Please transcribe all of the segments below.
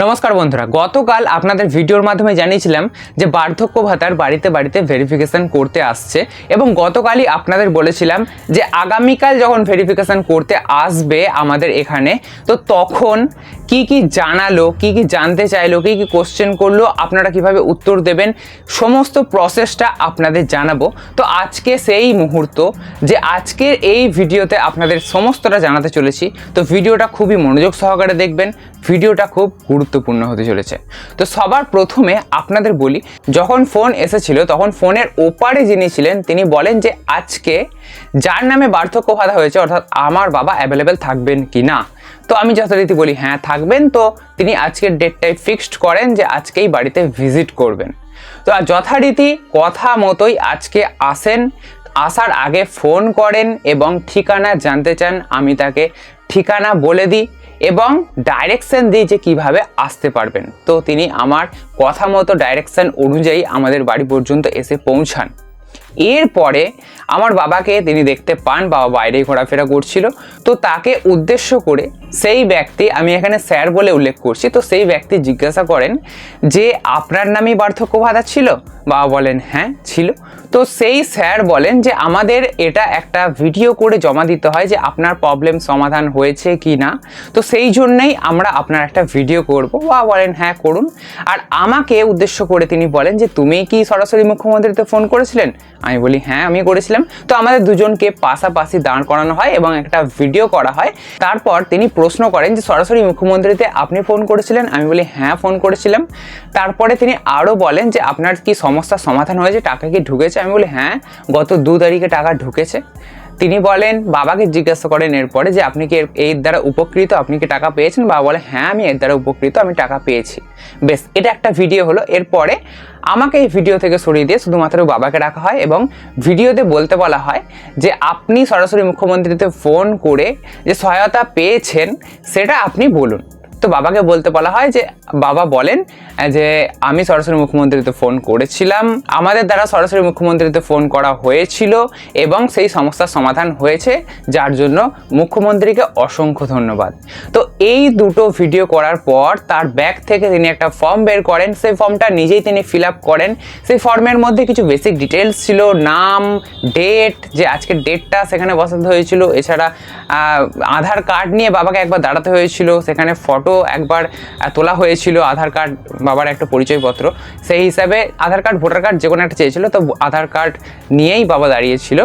নমস্কার বন্ধুরা, গতকাল আপনাদের ভিডিওর মাধ্যমে জানিয়েছিলাম যে বার্ধক্য ভাতার বাড়িতে বাড়িতে ভেরিফিকেশন করতে আসছে এবং গতকালই আপনাদের বলেছিলাম যে আগামীকাল যখন ভেরিফিকেশন করতে আসবে আমাদের এখানে, তো তখন কি কি জানালো, কি কি জানতে চাইলো, কি কি কোশ্চেন করল, আপনারা কীভাবে উত্তর দেবেন, সমস্ত প্রসেসটা আপনাদের জানাব। তো আজকে সেই মুহূর্ত যে আজকের এই ভিডিওতে আপনাদের সমস্তটা জানাতে চলেছি। তো ভিডিওটা খুবই মনোযোগ সহকারে দেখবেন ভিডিওটা খুব গুরুত্বপূর্ণ হতে চলেছে। তো সবার প্রথমে আপনাদের বলি, যখন ফোন এসেছিল, তখন ফোনের ওপারে যিনি ছিলেন, তিনি বলেন যে আজকে যার নামে বার্ধক্য ভাতা হয়েছে, অর্থাৎ আমার বাবা অ্যাভেলেবেল থাকবেন কি না? তো আমি যথারীতি বলি হ্যাঁ থাকবেন তো। তিনি আজকের ডেটটাই ফিক্সড করেন যে আজকেই বাড়িতে ভিজিট করবেন। তো যথারীতি কথা মতোই আজকে আসেন আসার আগে ফোন করেন এবং ঠিকানা জানতে চান, আমি তাকে ঠিকানা বলে দিই এবং ডাইরেকশন দিই যে কীভাবে আসতে পারবেন। তো তিনি আমার কথা মতো ডাইরেকশন অনুযায়ী আমাদের বাড়ি পর্যন্ত এসে পৌঁছান। এরপরে আমার বাবাকে তিনি দেখতে পান, বাবা বাইরেই ঘোরাফেরা করছিল। তো তাকে উদ্দেশ্য করে সেই ব্যক্তি, আমি এখানে স্যার বলে উল্লেখ করছি, তো সেই ব্যক্তি জিজ্ঞাসা করেন যে, আপনার নামেই বার্ধক্য ভাতা ছিল? বাবা বলেন হ্যাঁ ছিল। তো সেই স্যার বলেন যে, আমাদের এটা একটা ভিডিও করে জমা দিতে হয় যে, আপনার প্রবলেম সমাধান হয়েছে কি না। তো সেই জন্যই আমরা আপনার একটা ভিডিও করব। বা বলেন হ্যাঁ করুন। আর আমাকে উদ্দেশ্য করে তিনি বলেন যে, তুমি কি সরাসরি মুখ্যমন্ত্রীতে ফোন করেছিলেন? আমি বলি হ্যাঁ আমি করেছিলাম। তো আমাদের দুজনকে পাশাপাশি দাঁড় করানো হয় এবং একটা ভিডিও করা হয়। তারপর তিনি প্রশ্ন করেন যে সরাসরি মুখ্যমন্ত্রীতে আপনি ফোন করেছিলেন? আমি বলি হ্যাঁ ফোন করেছিলাম। তারপরে তিনি আরও বলেন যে, আপনার কি সমস্যার সমাধান হয়েছে? টাকা কি ঢুকেছে? আমি বলি হ্যাঁ গত দু তারিখে টাকা ঢুকেছে। তিনি বলেন, বাবাকে জিজ্ঞাসা করেন এরপরে যে আপনি কি এর- দ্বারা উপকৃত? আপনি কি টাকা পেয়েছেন? বাবা বলে হ্যাঁ আমি এর দ্বারা উপকৃত, আমি টাকা পেয়েছি। বেশ, এটা একটা ভিডিও হলো। এরপরে আমাকে এই ভিডিও থেকে সরিয়ে দিয়ে শুধুমাত্র বাবাকে রাখা হয় এবং ভিডিওতে বলতে বলা হয় যে, আপনি সরাসরি মুখ্যমন্ত্রীতে ফোন করে যে সহায়তা পেয়েছেন, সেটা আপনি বলুন। তো বাবাকে বলতে বলা হয় যে, বাবা বলেন যে আমি সরাসরি মুখ্যমন্ত্রীতে ফোন করেছিলাম। আমাদের দ্বারা সরাসরি মুখ্যমন্ত্রীতে ফোন করা হয়েছিল এবং সেই সমস্যার সমাধান হয়েছে, যার জন্য মুখ্যমন্ত্রীকে অসংখ্য ধন্যবাদ। তো এই দুটো ভিডিও করার পর তার ব্যাগ থেকে তিনি একটা ফর্ম বের করেন। সেই ফর্মটা নিজেই তিনি ফিল আপ করেন। সেই ফর্মের মধ্যে কিছু বেসিক ডিটেলস ছিল, নাম ডেট যে আজকের ডেটটা সেখানে বসাতে হয়েছিল। এছাড়া আধার কার্ড নিয়ে বাবাকে একবার দাঁড়াতে হয়েছিল। সেখানে ফটো একবার তোলা হয়েছিল আধার কার্ড, বাবার একটা পরিচয়পত্র। সেই হিসাবে আধার কার্ড, ভোটার কার্ড যে কোনো একটা চেয়েছিলো, তো আধার কার্ড নিয়েই বাবা দাঁড়িয়েছিল।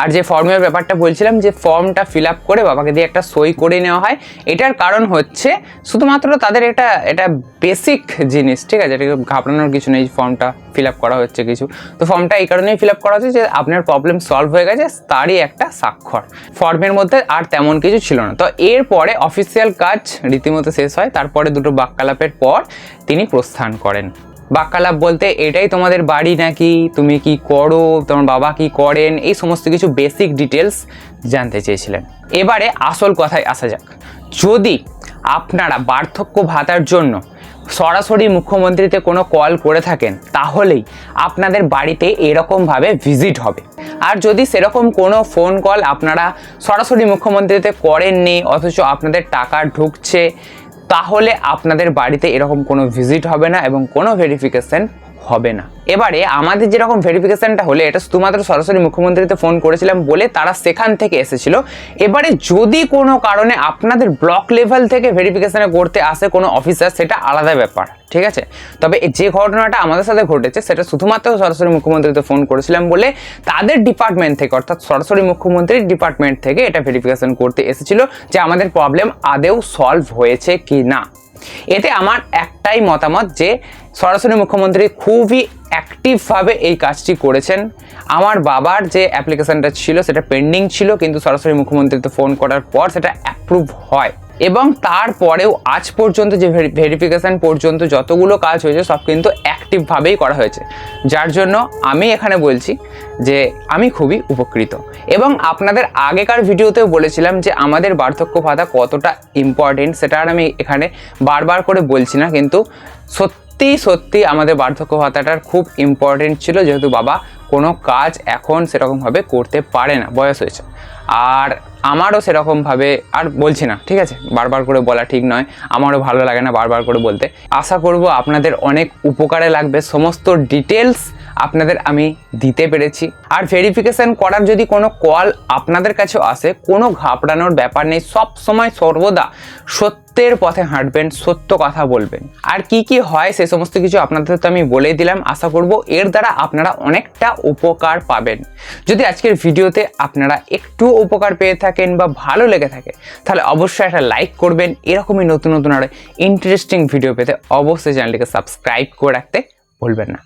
আর যে ফর্মের ব্যাপারটা বলছিলাম যে ফর্মটা ফিল আপ করে বাবাকে দিয়ে একটা সই করে নেওয়া হয়, এটার কারণ হচ্ছে শুধুমাত্র তাদের এটা এটা বেসিক জিনিস, ঠিক আছে? এটাকে ঘাবড়ানোর কিছু নেই ফর্মটা ফিল আপ করা হচ্ছে কিছু। তো ফর্মটা এই কারণেই ফিল আপ করা হচ্ছে যে আপনার প্রবলেম সলভ হয়ে গেছে, তারই একটা স্বাক্ষর। ফর্মের মধ্যে আর তেমন কিছু ছিল না। তো এরপরে অফিসিয়াল কাজ রীতিমতো শেষ হয়, তারপরে দুটো বাক্যালাপের পর তিনি প্রস্থান করেন। বাক্যালাপ বলতে এটাই তোমাদের বাড়ি নাকি? তুমি কি করো? তোমার বাবা কি করেন? এই সমস্ত কিছু বেসিক ডিটেলস জানতে চেয়েছিলেন। এবারে আসল কথায় আসা যাক। যদি আপনারা বার্ধক্য ভাতার জন্য সরাসরি মুখ্যমন্ত্রীতে কোনো কল করে থাকেন, তাহলেই আপনাদের বাড়িতে এরকমভাবে ভিজিট হবে। আর যদি সেরকম কোনো ফোন কল আপনারা সরাসরি মুখ্যমন্ত্রীতে করেননি, অথচ আপনাদের টাকা ঢুকছে তাহলে আপনাদের বাড়িতে এরকম কোনো ভিজিট হবে না এবং কোনো ভেরিফিকেশন হবে না। এবারে আমাদের যেরকম ভেরিফিকেশনটা হলে, এটা শুধুমাত্র সরাসরি মুখ্যমন্ত্রীতে ফোন করেছিলাম বলে তারা সেখান থেকে এসেছিল। এবারে যদি কোনো কারণে আপনাদের ব্লক লেভেল থেকে ভেরিফিকেশানে করতে আসে কোনো অফিসার সেটা আলাদা ব্যাপার, ঠিক আছে? তবে যে ঘটনাটা আমাদের সাথে ঘটেছে, সেটা শুধুমাত্র সরাসরি মুখ্যমন্ত্রীতে ফোন করেছিলাম বলে তাদের ডিপার্টমেন্ট থেকে, অর্থাৎ সরাসরি মুখ্যমন্ত্রীর ডিপার্টমেন্ট থেকে এটা ভেরিফিকেশন করতে এসেছিল যে আমাদের প্রবলেম আদেও সলভ হয়েছে কি না এতে আমার একটাই মতামত যে সরাসরি মুখ্যমন্ত্রী খুবই অ্যাক্টিভভাবে এই কাজটি করেছেন। আমার বাবার যে অ্যাপ্লিকেশনটা ছিল, সেটা পেন্ডিং ছিল, কিন্তু সরাসরি মুখ্যমন্ত্রীতে ফোন করার পর সেটা অ্যাপ্রুভ হয়। এবং তারপরেও আজ পর্যন্ত যে ভেরিফিকেশান পর্যন্ত যতগুলো কাজ হয়েছে, সব কিন্তু অ্যাক্টিভভাবেই করা হয়েছে। যার জন্য আমি এখানে বলছি যে, আমি খুবই উপকৃত। এবং আপনাদের আগেকার ভিডিওতেও বলেছিলাম যে, আমাদের বার্ধক্য ভাতা কতটা ইম্পর্টেন্ট সেটা আর আমি এখানে বারবার করে বলছি না, কিন্তু সত্যি সত্যি সত্যি আমাদের বার্ধক্য ভাতাটার খুব ইম্পর্টেন্ট ছিল, যেহেতু বাবা কোনো কাজ এখন সেরকমভাবে করতে পারে না, বয়স হয়েছে। আর আমারও সেরকমভাবে আর বলছি না, ঠিক আছে? বারবার করে বলা ঠিক নয়, আমারও ভালো লাগে না বারবার করে বলতে। আশা করব আপনাদের অনেক উপকারে লাগবে, সমস্ত ডিটেলস আপনাদের আমি দিতে পেরেছি। আর ভেরিফিকেশান করার যদি কোনো কল আপনাদের কাছেও আসে, কোনো ঘাবড়ানোর ব্যাপার নেই, সব সময় সর্বদা সত্যের পথে হাঁটবেন, সত্য কথা বলবেন। আর কি কি হয় সে সমস্ত কিছু আপনাদের তো আমি বলেই দিলাম, আশা করব এর দ্বারা আপনারা অনেকটা উপকার পাবেন। যদি আজকের ভিডিওতে আপনারা একটু উপকার পেয়ে থাকেন বা ভালো লেগে থাকে, তাহলে অবশ্যই একটা লাইক করবেন। এরকমই নতুন নতুন আরও ইন্টারেস্টিং ভিডিও পেতে অবশ্যই চ্যানেলটিকে সাবস্ক্রাইব করে রাখতে ভুলবেন না।